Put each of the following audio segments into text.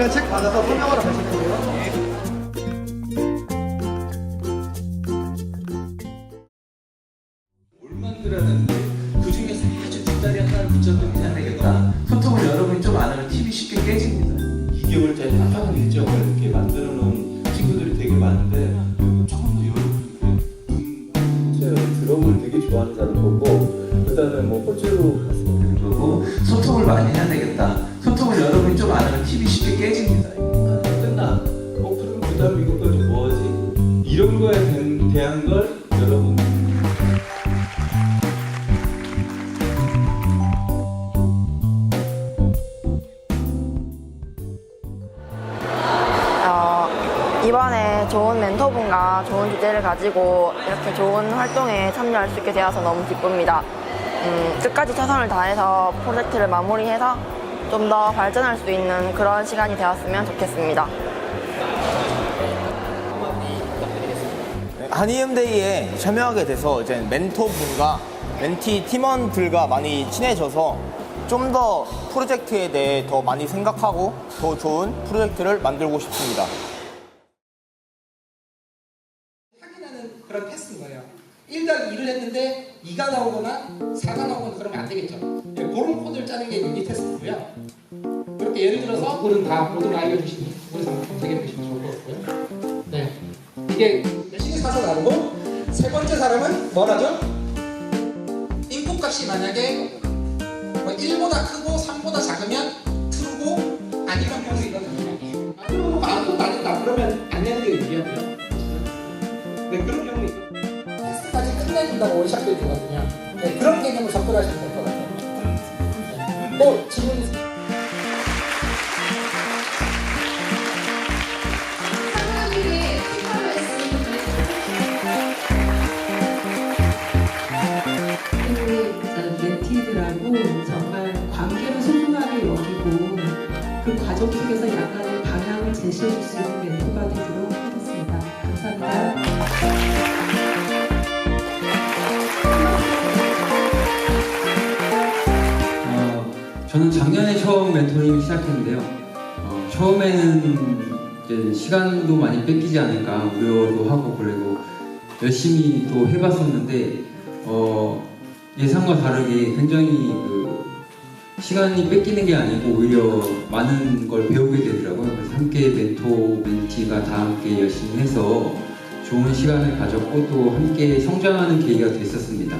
교수님이랑 책 받아서 설명하러 가시면 돼요. 뭘 만들었는데 그 중에서 아주 뒷다리 하나를 붙잡으면 해야 되겠다. 소통을 여러분이 좀 안 하면 TV 쉽게 깨집니다. 2개월 짜리 딱딱한 일정을 이렇게 만들어 놓은 친구들이 되게 많은데 조금 더 여러분들이 드럼을 되게 좋아하는 사람 보고 그다음에 뭐 호주 이번에 좋은 멘토분과 좋은 주제를 가지고 이렇게 좋은 활동에 참여할 수 있게 되어서 너무 기쁩니다. 음, 끝까지 최선을 다해서 프로젝트를 마무리해서 좀 더 발전할 수 있는 그런 시간이 되었으면 좋겠습니다. 한이음데이에 참여하게 돼서 이제 멘토분과 멘티 팀원들과 많이 친해져서 좀 더 프로젝트에 대해 더 많이 생각하고 더 좋은 프로젝트를 만들고 싶습니다. 확인하는 그런 테스트인 거예요. 1 더하기 2를 했는데 2가 나오거나 4가 나오거나 그러면 안 되겠죠. 네, 그런 코드를 짜는 게 유닛 테스트고요. 그렇게 예를 들어서 누구는 다 모든 알려주시니 우리 상품 검색해 보시면 좋을 것 같고요. 네. 이게 몇식이 사서 나오고 세 번째 사람은 뭐라죠? 인풋 값이 만약에 뭐 1보다 크고 3보다 작으면 true고 아니면 false이거든요. 아, 그러고 아또 나는다 그러면 안 내는 게 유리하고요. 네, 그런 경우 있고 테스트까지 끝내준다고 원샷 되거든요. 네, 그런 개념을 접근하시면 될 것 같아요. 네. 또 질문 있으세요? 멘티들하고 정말 관계를 소중하게 여기고 그 과정 속에서 약간의 방향을 제시해 줄 수 있는 작년에 처음 멘토링을 시작했는데요. 어, 처음에는 시간도 많이 뺏기지 않을까 우려도 하고 그래도 열심히 또 해봤었는데 어, 예상과 다르게 굉장히 그 시간이 뺏기는 게 아니고 오히려 많은 걸 배우게 되더라고요. 그래서 함께 멘토, 멘티가 다 함께 열심히 해서 좋은 시간을 가졌고 또 함께 성장하는 계기가 됐었습니다.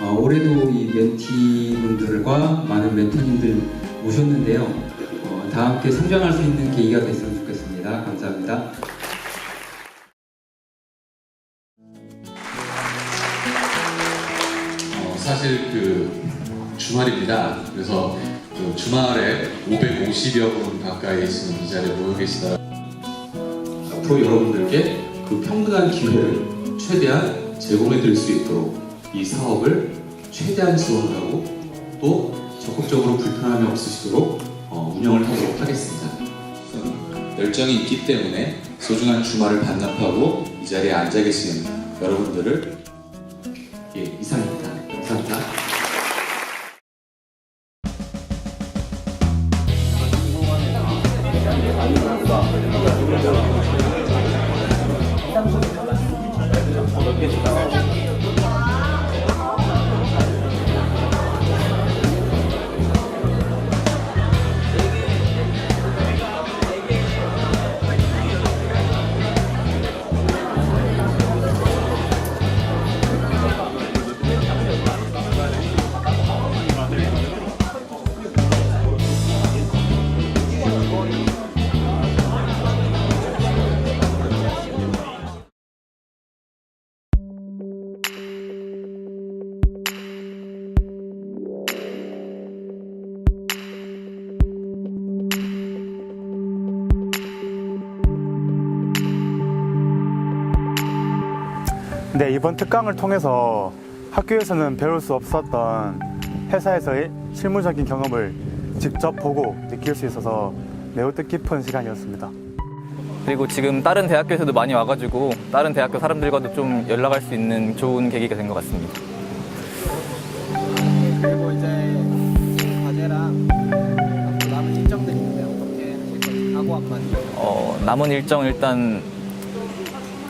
어, 올해도 이 멘티분들과 많은 멘토님들 모셨는데요. 어, 다 함께 성장할 수 있는 계기가 됐으면 좋겠습니다. 감사합니다. 어, 사실 그 주말입니다. 그래서 그 주말에 550여 분 가까이 지금 이 자리에 모여 계시다. 앞으로 여러분들께 그 평등한 기회를 최대한 제공해 드릴 수 있도록 이 사업을 최대한 지원하고 또 적극적으로 불편함이 없으시도록 어, 운영을 하도록 하겠습니다. 열정이 있기 때문에 소중한 주말을 반납하고 이 자리에 앉아 계신 여러분들을 예, 이상 네, 이번 특강을 통해서 학교에서는 배울 수 없었던 회사에서의 실무적인 경험을 직접 보고 느낄 수 있어서 매우 뜻깊은 시간이었습니다. 그리고 지금 다른 대학교에서도 많이 와가지고 다른 대학교 사람들과도 좀 연락할 수 있는 좋은 계기가 된 것 같습니다. 그리고 이제 과제랑 남은 일정들이 있는데 어떻게 하실 건지 하고 남은 일정 일단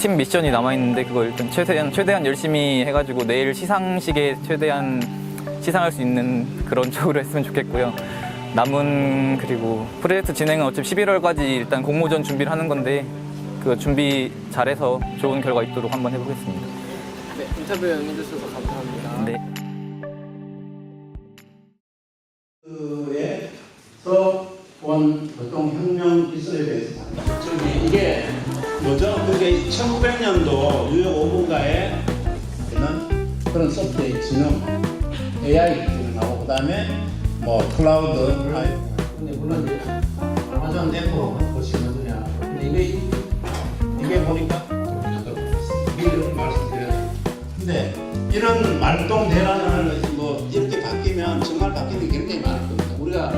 팀 미션이 남아 있는데 그걸 일단 최대한 최대한 열심히 해가지고 내일 시상식에 최대한 시상할 수 있는 그런 쪽으로 했으면 좋겠고요. 남은 그리고 프로젝트 진행은 어차피 11월까지 일단 공모전 준비를 하는 건데 그 준비 잘해서 좋은 결과 있도록 한번 해보겠습니다. 네, 인터뷰 응해주셔서 감사합니다. 네. 아마존 네트워크 보시면 근데 이게 이게 보니까 미리 말씀드려요. 근데 이런 말동 대란을 뭐 이렇게 바뀌면 정말 바뀌는 게 굉장히 많을 겁니다. 우리가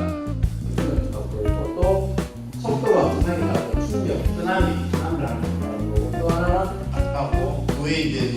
또 속도가 굉장히 나고 충격, 쓰나미, 쓰나미를 하는 거고 또 하나는 하고 그에 이제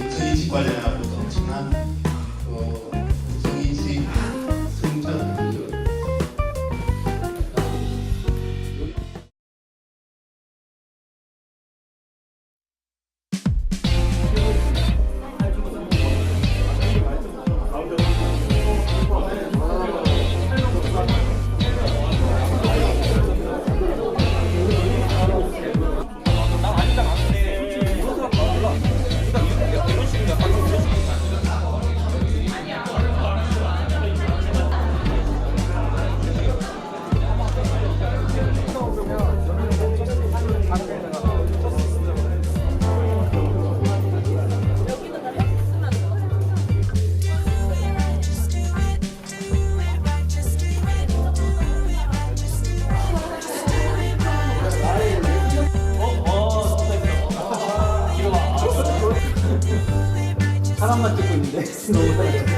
사람만 찍고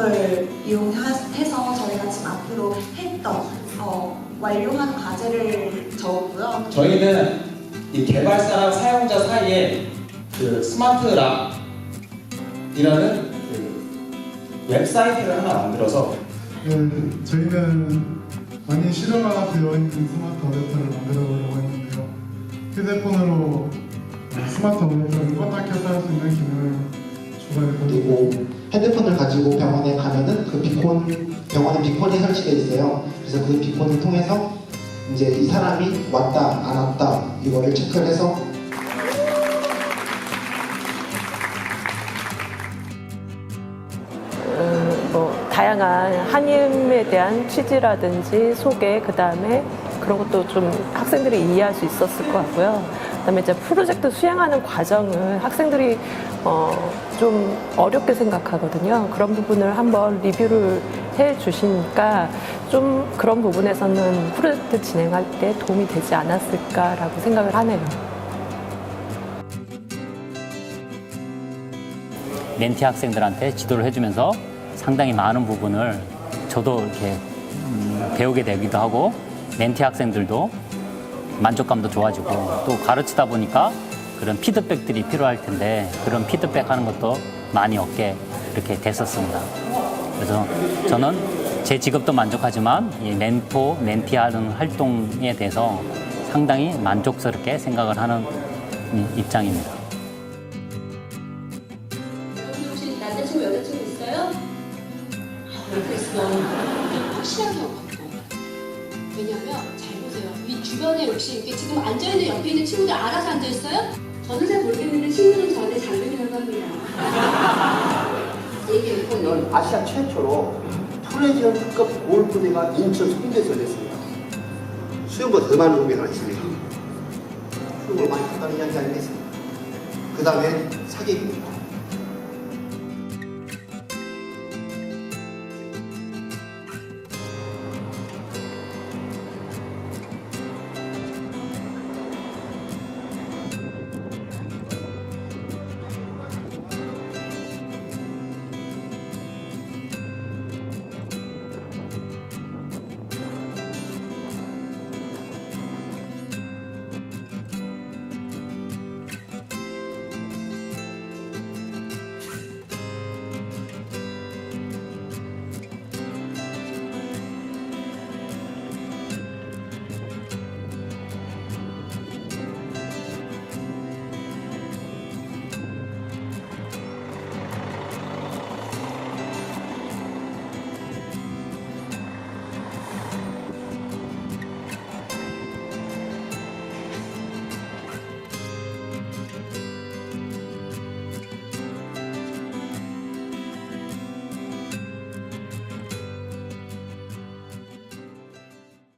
추진력을 이용해서 저희가 지금 앞으로 했던 어, 완료한 과제를 적었고요. 저희는 이 개발사랑 사용자 사이에 그 스마트랍이라는 그 웹사이트를 하나 만들어서 네, 저희는 많이 실효가 되어 있는 스마트 어댑터를 만들어 보려고 했는데요. 휴대폰으로 스마트 어댑터를 껐다 켰다 할 수 있는 기능을 추가해서 그리고 핸드폰을 가지고 병원에 가면은 그 비콘 병원에 비콘이 설치되어 있어요. 그래서 그 비콘을 통해서 이제 이 사람이 왔다 안 왔다 이거를 체크를 해서 뭐 다양한 한임에 대한 취지라든지 소개 그 다음에 그런 것도 좀 학생들이 이해할 수 있었을 것 같고요. 그다음에 이제 프로젝트 수행하는 과정을 학생들이 어, 좀 어렵게 생각하거든요. 그런 부분을 한번 리뷰를 해 주시니까 좀 그런 부분에서는 프로젝트 진행할 때 도움이 되지 않았을까라고 생각을 하네요. 멘티 학생들한테 지도를 해주면서 상당히 많은 부분을 저도 이렇게 음, 배우게 되기도 하고 멘티 학생들도 만족감도 좋아지고 또 가르치다 보니까 그런 피드백들이 필요할 텐데 그런 피드백 하는 것도 많이 얻게 이렇게 됐었습니다. 그래서 저는 제 직업도 만족하지만 이 멘토, 멘티하는 활동에 대해서 상당히 만족스럽게 생각을 하는 이- 입장입니다. 혹시 남자친구 여자친구 있어요? 옆에 있으면 확실하게 것 같고 왜냐면 잘 보세요 이 주변에 혹시 이렇게 지금 앉아있는 옆에 있는 친구들 알아서 앉아있어요? 저는 잘 모르겠는데 친구는 저한테 장르이라고 합니다 얘기해 이건 아시아 최초로 프레지던트급 골프대가 인천 송대에서 열렸습니다. 수영보다 더 많은 의미가 있습니다. 수영을 많이 한다는 이야기 아니겠습니까? 그 다음에 사기